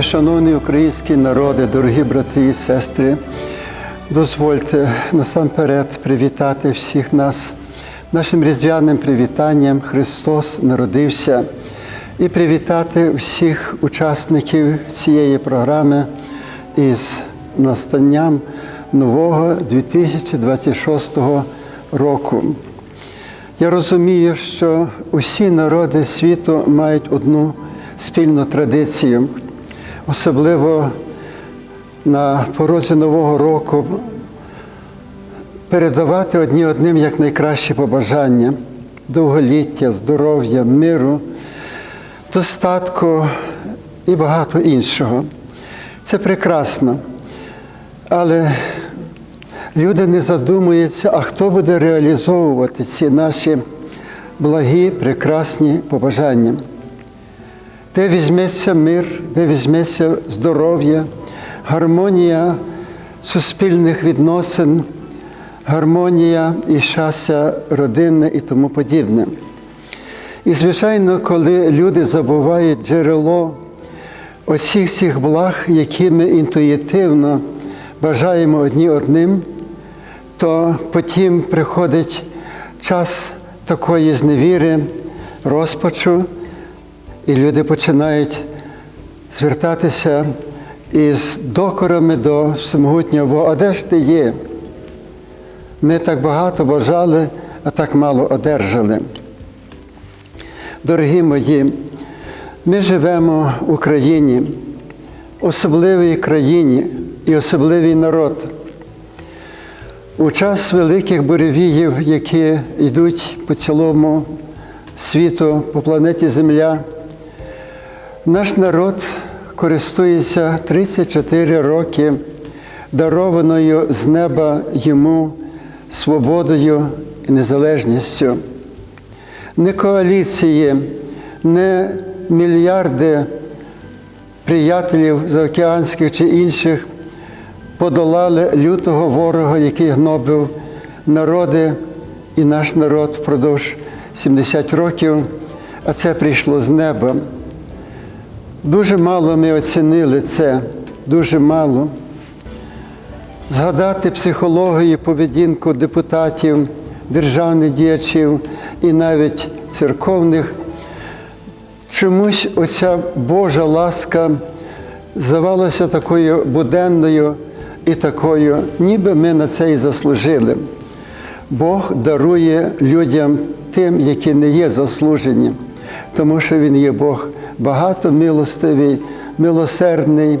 Вельми шановні українські народи, дорогі брати і сестри, дозвольте насамперед привітати всіх нас нашим різдвяним привітанням. Христос народився. І привітати всіх учасників цієї програми із настанням нового 2026 року. Я розумію, що усі народи світу мають одну спільну традицію, особливо на порозі Нового року передавати одні одним як найкращі побажання, довголіття, здоров'я, миру, достатку і багато іншого. Це прекрасно. Але люди не задумуються, а хто буде реалізовувати ці наші благі, прекрасні побажання. Де візьметься мир, де візьметься здоров'я, гармонія суспільних відносин, гармонія і щастя родинне і тому подібне. І, звичайно, коли люди забувають джерело оцих всіх благ, які ми інтуїтивно бажаємо одні одним, то потім приходить час такої зневіри, розпачу, і люди починають звертатися із докорами до всемогутнього Бога. А де ж ти є? Ми так багато бажали, а так мало одержали. Дорогі мої, ми живемо в Україні, особливій країні і особливий народ. У час великих буревіїв, які йдуть по цілому світу, по планеті Земля, наш народ користується 34 роки дарованою з неба йому свободою і незалежністю. Не коаліції, не мільярди приятелів заокеанських чи інших подолали лютого ворога, який гнобив народи і наш народ впродовж 70 років, а це прийшло з неба. Дуже мало ми оцінили це, дуже мало. Згадати психологію, поведінку депутатів, державних діячів і навіть церковних. Чомусь оця Божа ласка здавалася такою буденною і такою, ніби ми на це і заслужили. Бог дарує людям тим, які не є заслужені, тому що Він є Бог багатомилостивий, милосердний,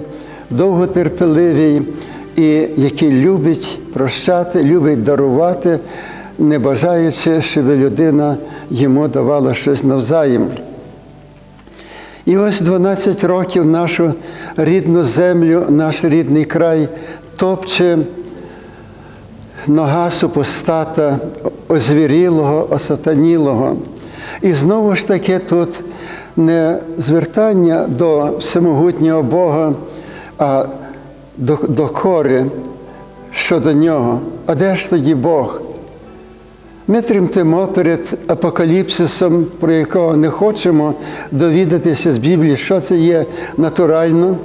довготерпеливий і який любить прощати, любить дарувати, не бажаючи, щоб людина йому давала щось навзаєм. І ось 12 років нашу рідну землю, наш рідний край топче нога супостата, озвірілого, осатанілого. І знову ж таки тут не звертання до всемогутнього Бога, а до, до кори щодо нього. А де ж тоді Бог? Ми тремтимо перед апокаліпсисом, про якого не хочемо довідатися з Біблії, що це є натурально,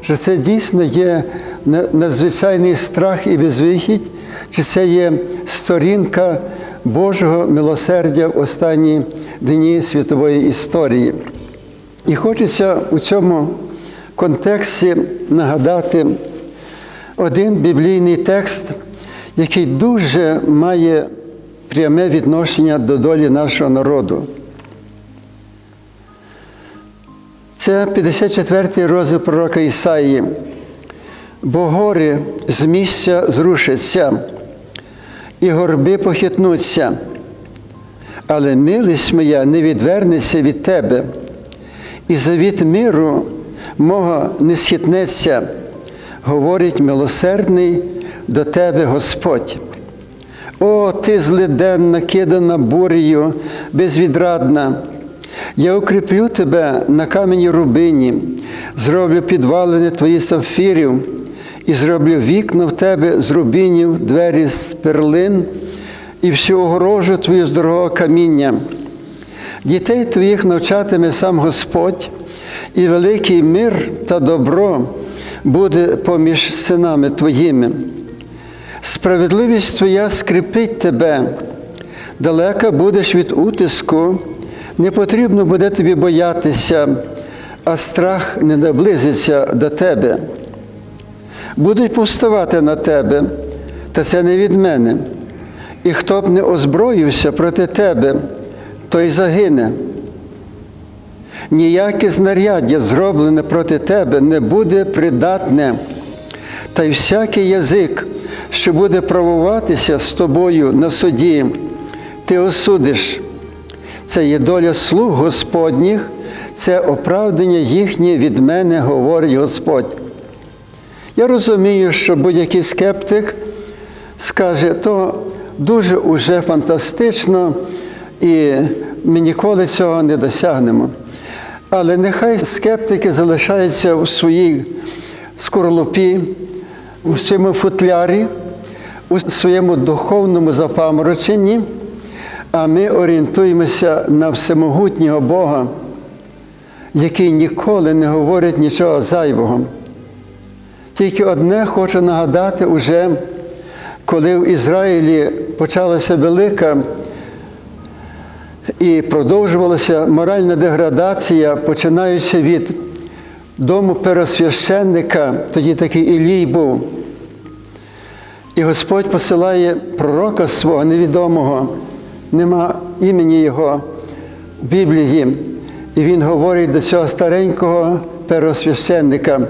що це дійсно є надзвичайний страх і безвихідь, чи це є сторінка Божого милосердя в останні дні світової історії. І хочеться у цьому контексті нагадати один біблійний текст, який дуже має пряме відношення до долі нашого народу. Це 54-й розділ пророка Ісаї. Бо гори з місця зрушаться, і горби похитнуться, але милість моя не відвернеться від тебе, і завіт миру мого не схитнеться, говорить милосердний до тебе Господь. О, ти злиденна, кидана бурею, безвідрадна. Я укріплю тебе на камені рубині, зроблю підвалини твої сапфірів, і зроблю вікна в тебе з рубінів, двері з перлин, і всю огорожу твою з дорогого каміння. Дітей твоїх навчатиме сам Господь, і великий мир та добро буде поміж синами твоїми. Справедливість твоя скріпить тебе, далека будеш від утиску, не потрібно буде тобі боятися, а страх не наблизиться до тебе. Будуть повставати на тебе, та це не від мене. І хто б не озброївся проти тебе, той загине. Ніяке знаряддя, зроблене проти тебе, не буде придатне, та й всякий язик, що буде правуватися з тобою на суді, ти осудиш. Це є доля слуг Господніх, це оправдання їхнє від мене, говорить Господь. Я розумію, що будь-який скептик скаже, то дуже уже фантастично, і ми ніколи цього не досягнемо. Але нехай скептики залишаються у своїй скорлупі, у своєму футлярі, у своєму духовному запамороченні, а ми орієнтуємося на всемогутнього Бога, який ніколи не говорить нічого зайвого. Тільки одне хочу нагадати уже, коли в Ізраїлі почалася велика і продовжувалася моральна деградація, починаючи від дому пересвященника, тоді такий Ілій був. І Господь посилає пророка свого невідомого, нема імені його в Біблії. І він говорить до цього старенького первосвященника.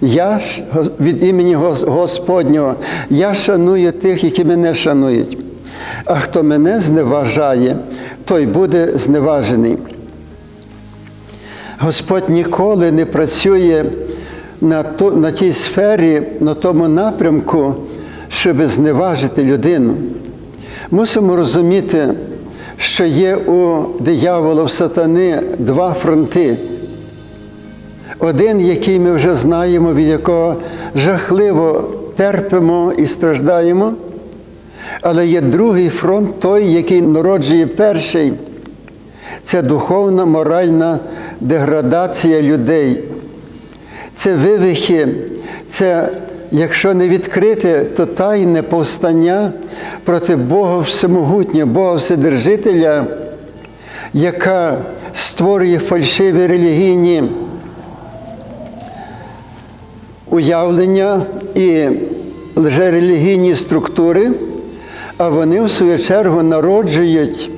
Я ж від імені Господнього, я шаную тих, які мене шанують. А хто мене зневажає, той буде зневажений. Господь ніколи не працює на ту, на тій сфері, на тому напрямку, щоб зневажити людину. Мусимо розуміти, що є у диявола в сатани два фронти. Один, який ми вже знаємо, від якого жахливо терпимо і страждаємо, але є другий фронт, той, який народжує перший. Це духовна моральна деградація людей. Це вивихи, це, якщо не відкрите, то тайне повстання проти Бога Всемогутнього, Бога Вседержителя, яка створює фальшиві релігійні уявлення і лжерелігійні структури, а вони, в свою чергу, народжують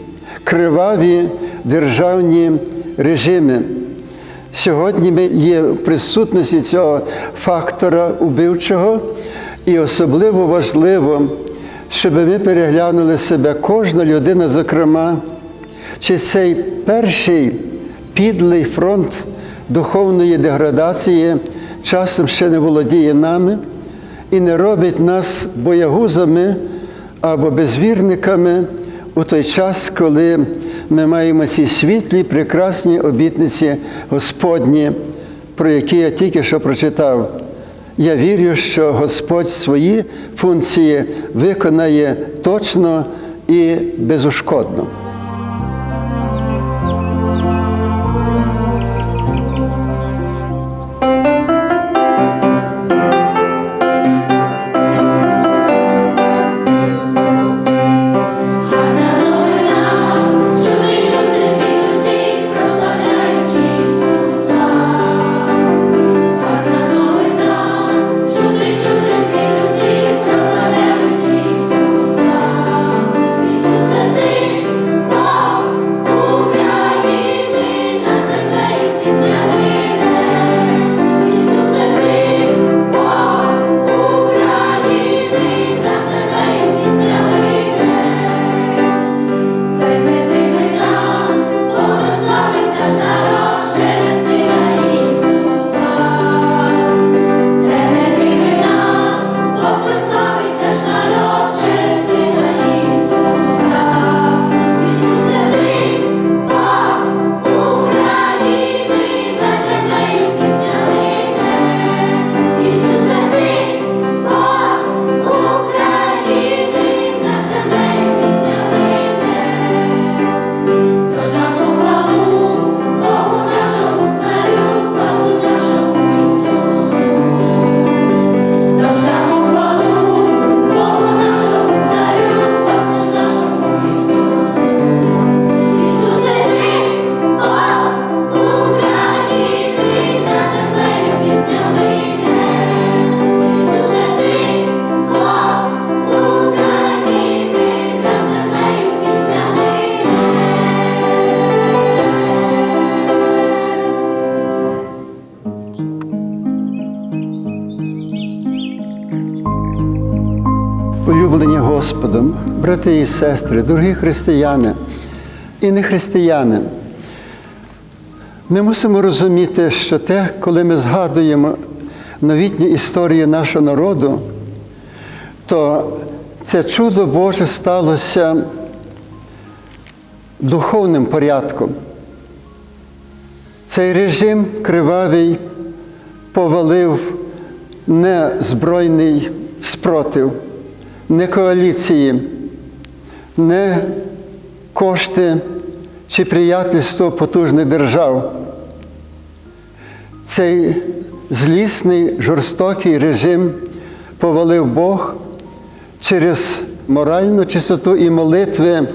криваві державні режими. Сьогодні ми є в присутності цього фактора убивчого, і особливо важливо, щоб ми переглянули себе, кожна людина, зокрема, чи цей перший підлий фронт духовної деградації часом ще не володіє нами і не робить нас боягузами або безвірниками у той час, коли ми маємо ці світлі, прекрасні обітниці Господні, про які я тільки що прочитав. Я вірю, що Господь свої функції виконає точно і безушкодно. Брати і сестри, дорогі християни і не християни. Ми мусимо розуміти, що те, коли ми згадуємо новітню історію нашого народу, то це чудо Боже сталося духовним порядком. Цей режим кривавий повалив не збройний спротив, не коаліції, не кошти чи приятельство потужних держав. Цей злісний, жорстокий режим повалив Бог через моральну чистоту і молитви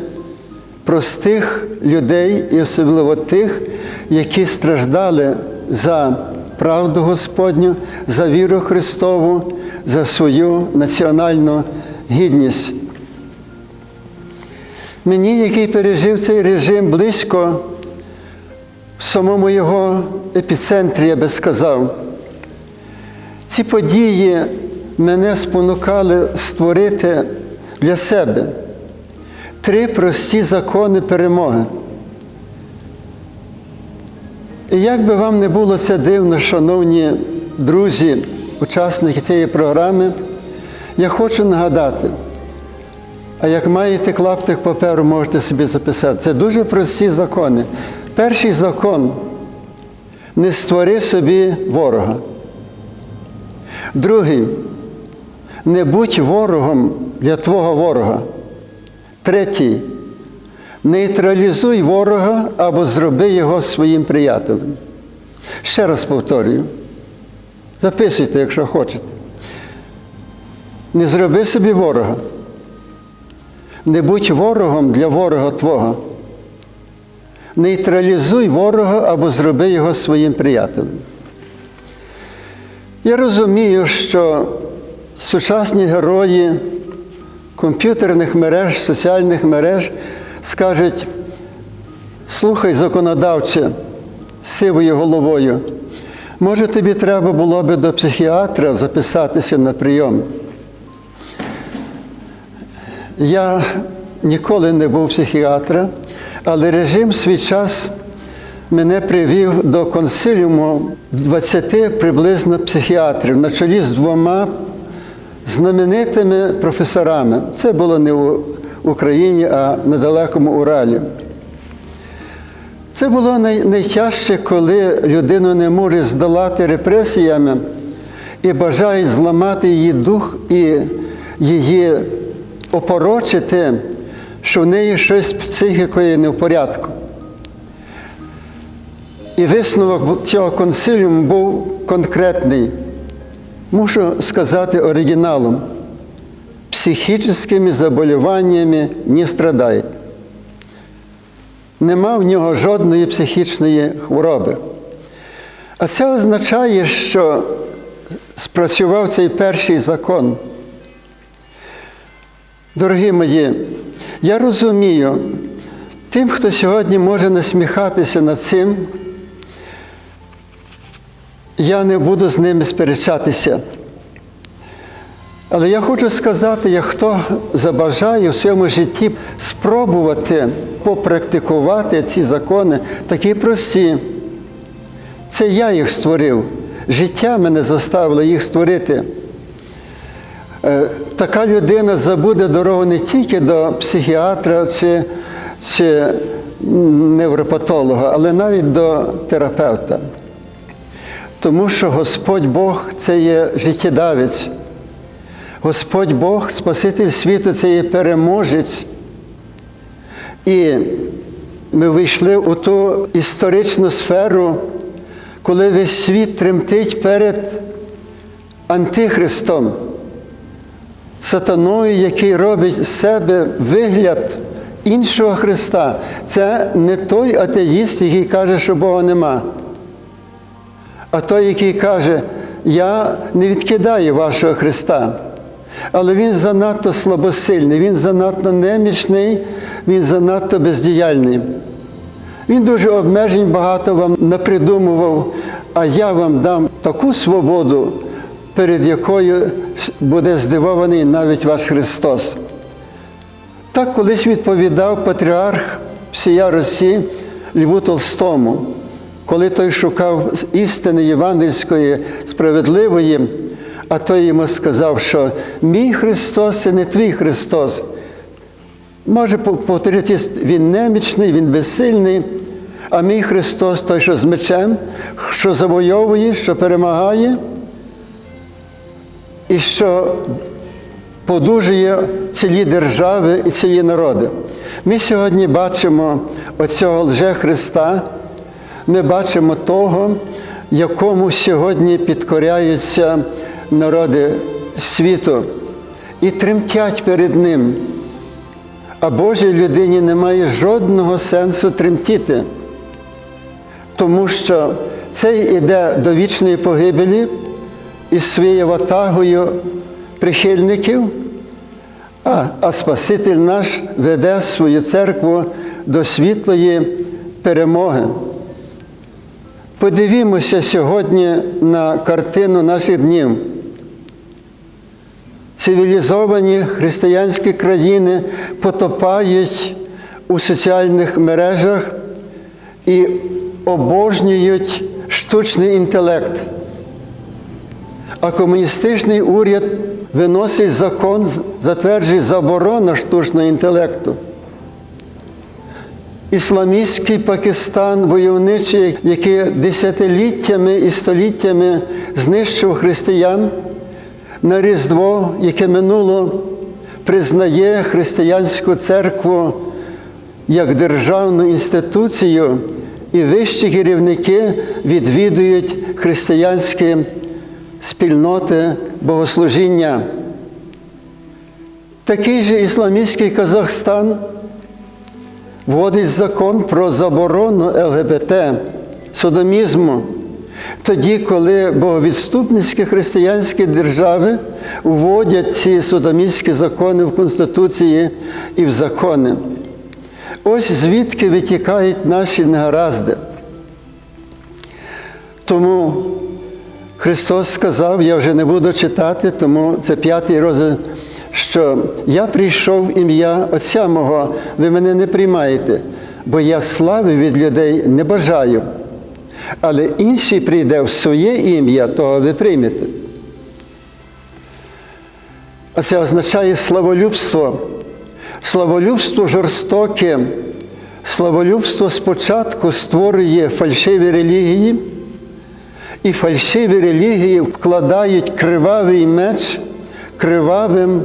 простих людей, і особливо тих, які страждали за правду Господню, за віру Христову, за свою національну гідність. Мені, який пережив цей режим близько, в самому його епіцентрі, я би сказав, ці події мене спонукали створити для себе три прості закони перемоги. І як би вам не було це дивно, шановні друзі, учасники цієї програми, я хочу нагадати, а як маєте клаптик паперу, можете собі записати. Це дуже прості закони. Перший закон не створи собі ворога. Другий не будь ворогом для твого ворога. Третій нейтралізуй ворога або зроби його своїм приятелем. Ще раз повторюю. Записуйте, якщо хочете. Не зроби собі ворога. Не будь ворогом для ворога Твого. Нейтралізуй ворога або зроби його своїм приятелем. Я розумію, що сучасні герої комп'ютерних мереж, соціальних мереж скажуть, слухай, законодавче, сивою головою, може тобі треба було би до психіатра записатися на прийом. Я ніколи не був психіатра, але режим свій час мене привів до консиліуму 20 приблизно психіатрів на чолі з двома знаменитими професорами. Це було не в Україні, а на далекому Уралі. Це було най, найтяжче, коли людину не може здолати репресіями і бажають зламати її дух і її опорочити, що в неї щось з психікою не в порядку. І висновок цього консиліуму був конкретний. Мушу сказати оригіналом. Психічними заболіваннями не страдає. Нема в нього жодної психічної хвороби. А це означає, що спрацював цей перший закон. Дорогі мої, я розумію, тим, хто сьогодні може насміхатися над цим, я не буду з ними сперечатися. Але я хочу сказати, як хто забажає в своєму житті спробувати попрактикувати ці закони, такі прості. Це я їх створив. Життя мене заставило їх створити. Е, Така людина забуде дорогу не тільки до психіатра чи, чи невропатолога, але навіть до терапевта. Тому що Господь Бог це є життєдавець. Господь Бог, Спаситель світу, це є переможець. І ми вийшли у ту історичну сферу, коли весь світ тремтить перед Антихристом, сатаною, який робить з себе вигляд іншого Христа. Це не той атеїст, який каже, що Бога нема. А той, який каже, я не відкидаю вашого Христа. Але він занадто слабосильний, він занадто немічний, він занадто бездіяльний. Він дуже обмежень багато вам напридумував, а я вам дам таку свободу, перед якою буде здивований навіть ваш Христос. Так колись відповідав патріарх всія Росії Льву Толстому, коли той шукав істини євангельської справедливої, а той йому сказав, що мій Христос це не твій Христос. Може повторити, він немічний, він безсильний, а мій Христос той, що з мечем, що завойовує, що перемагає, і що подужує цілі держави і цілі народи. Ми сьогодні бачимо оцього лже Христа, ми бачимо того, якому сьогодні підкоряються народи світу і тремтять перед Ним. А Божій людині немає жодного сенсу тремтіти, тому що цей іде до вічної погибелі із своєю ватагою прихильників, а, а Спаситель наш веде свою церкву до світлої перемоги. Подивімося сьогодні на картину наших днів. Цивілізовані християнські країни потопають у соціальних мережах і обожнюють штучний інтелект. А комуністичний уряд виносить закон, затверджує заборону штучного інтелекту. Ісламістський Пакистан, войовничий, який десятиліттями і століттями знищив християн, на Різдво, яке минуло, признає християнську церкву як державну інституцію, і вищі керівники відвідують християнські спільноти богослужіння. Такий же ісламістський Казахстан вводить закон про заборону ЛГБТ, содомізму, тоді, коли боговідступницькі християнські держави вводять ці содомістські закони в Конституції і в закони. Ось звідки витікають наші негаразди. Тому Христос сказав, я вже не буду читати, тому це п'ятий розділ, що я прийшов в ім'я Отця мого, ви мене не приймаєте, бо я слави від людей не бажаю. Але інший прийде в своє ім'я, того ви приймете. А це означає славолюбство. Славолюбство жорстоке, славолюбство спочатку створює фальшиві релігії, і фальшиві релігії вкладають кривавий меч кривавим,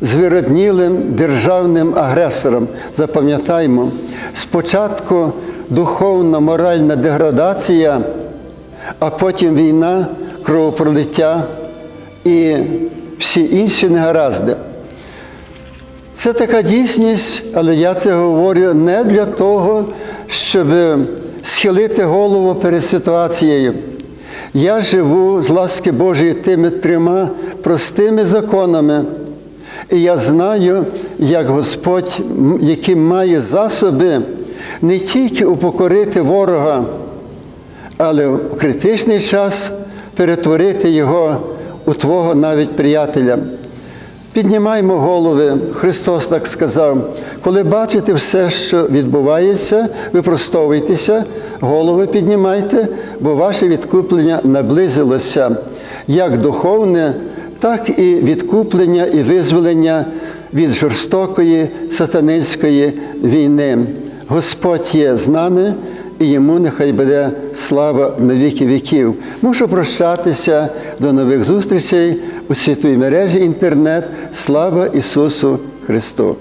звироднілим державним агресором. Запам'ятаймо, спочатку духовна моральна деградація, а потім війна, кровопролиття і всі інші негаразди. Це така дійсність, але я це говорю не для того, щоб схилити голову перед ситуацією. Я живу з ласки Божої тими трьома простими законами. І я знаю, як Господь, який має засоби не тільки упокорити ворога, але в критичний час перетворити його у Твого навіть приятеля. Піднімаймо голови, Христос так сказав, коли бачите все, що відбувається, випростовуйтеся, голови піднімайте, бо ваше відкуплення наблизилося як духовне, так і відкуплення і визволення від жорстокої сатанинської війни. Господь є з нами. І йому нехай буде слава на віки віків. Мушу прощатися до нових зустрічей у світовій мережі інтернет. Слава Ісусу Христу!